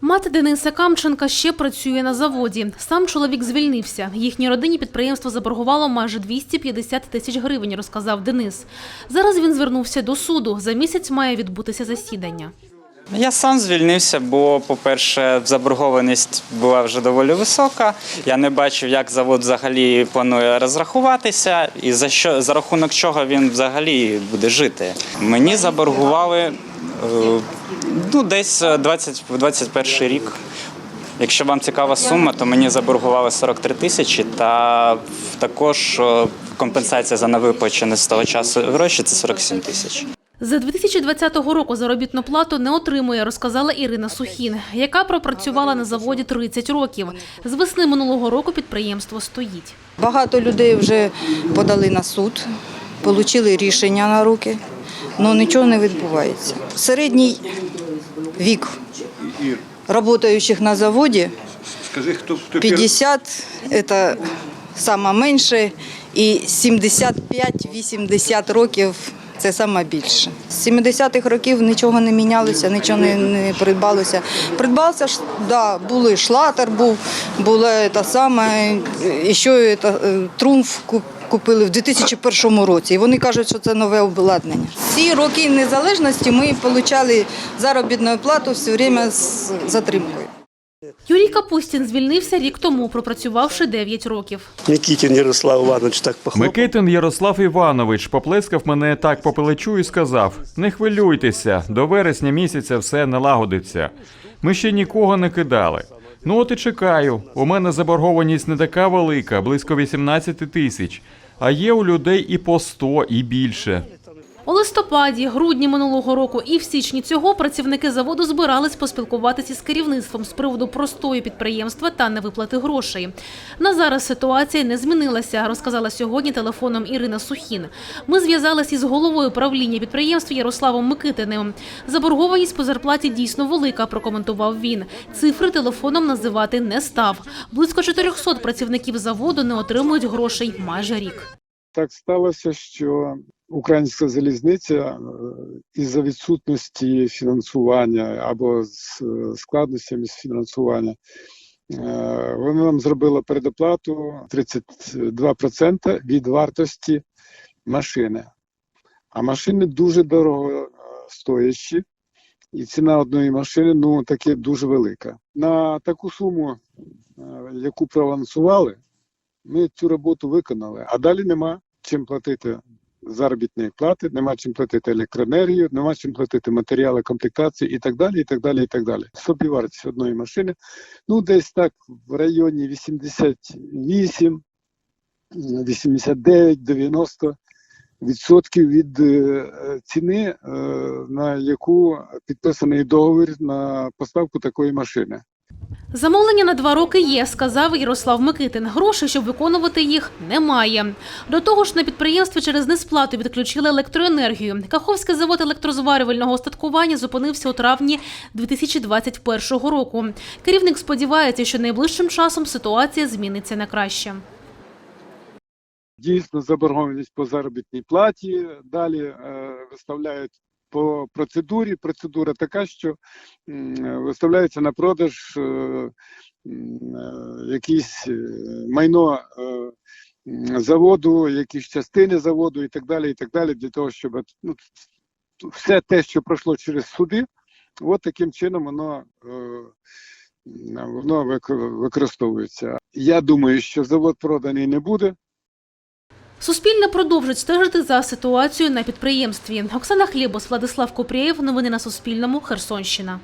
Мати Дениса Камченка ще працює на заводі. Сам чоловік звільнився. Їхній родині підприємство заборгувало майже 250 тисяч гривень, розказав Денис. Зараз він звернувся до суду. За місяць має відбутися засідання. Я сам звільнився, бо, по-перше, заборгованість була вже доволі висока. Я не бачив, як завод взагалі планує розрахуватися, і за що за рахунок чого він взагалі буде жити. Мені заборгували е, ну, десь 20, 21 рік. Якщо вам цікава сума, то мені заборгували 43 тисячі, та також е, компенсація за невиплачені з того часу гроші це 47 тисяч. З 2020 року заробітну плату не отримує, розказала Ірина Сухін, яка пропрацювала на заводі 30 років. З весни минулого року підприємство стоїть. Багато людей вже подали на суд, отримали рішення на руки, але нічого не відбувається. Середній вік працюючих на заводі Скажи, хто, хто 50 – це саме менше, і 75-80 років – це саме більше. З 70-х років нічого не мінялося, нічого не, не придбалося. Придбався ж, да, були шлатер, був, було те саме, і ще це, е, трумф купили в 2001 році. І вони кажуть, що це нове обладнання. Ці роки незалежності ми отримали заробітну плату все время з затримкою. Юрій Капустін звільнився рік тому, пропрацювавши 9 років. Нікітін Ярослав Іванович так похлопав. Микитин Ярослав Іванович поплескав мене так по плечу і сказав: Не хвилюйтеся, до вересня місяця все налагодиться. Ми ще нікого не кидали. Ну от і чекаю. У мене заборгованість не така велика, близько 18 тисяч. А є у людей і по 100, і більше. У листопаді, грудні минулого року і в січні цього працівники заводу збирались поспілкуватися з керівництвом з приводу простою підприємства та невиплати грошей. На зараз ситуація не змінилася, розказала сьогодні телефоном Ірина Сухін. Ми зв'язалися із головою правління підприємства Ярославом Микитиним. Заборгованість по зарплаті дійсно велика, прокоментував він. Цифри телефоном називати не став. Близько 400 працівників заводу не отримують грошей майже рік. Так сталося, що українська залізниця е, із-за відсутності фінансування або з складностями з фінансування, е, вона нам зробила передоплату 32% від вартості машини. А машини дуже дорого е, стоящі, і ціна одної машини ну таки дуже велика. На таку суму, яку проанонсували, ми цю роботу виконали, а далі нема чим платити заробітної плати, нема чим платити електроенергію, нема чим платити матеріали, комплектації і так далі. і так далі, і так далі. Собівартість одної машини, ну десь так в районі 88, 89, 90 відсотків від е, ціни, е, на яку підписаний договір на поставку такої машини. Замовлення на два роки є, сказав Ярослав Микитин. Грошей, щоб виконувати їх, немає. До того ж, на підприємстві через несплату відключили електроенергію. Каховський завод електрозварювального остаткування зупинився у травні 2021 року. Керівник сподівається, що найближчим часом ситуація зміниться на краще. дійсно заборгованість по заробітній платі. Далі е, виставляють по процедурі. Процедура така, що виставляється на продаж е, е, якісь е, майно заводу, якісь частини заводу і так далі, і так далі, для того, щоб ну, все те, що пройшло через суди, от таким чином воно. Воно використовується. Я думаю, що завод проданий не буде. Суспільне продовжить стежити за ситуацією на підприємстві. Оксана Хлібос, Владислав Купрієв. Новини на Суспільному. Херсонщина.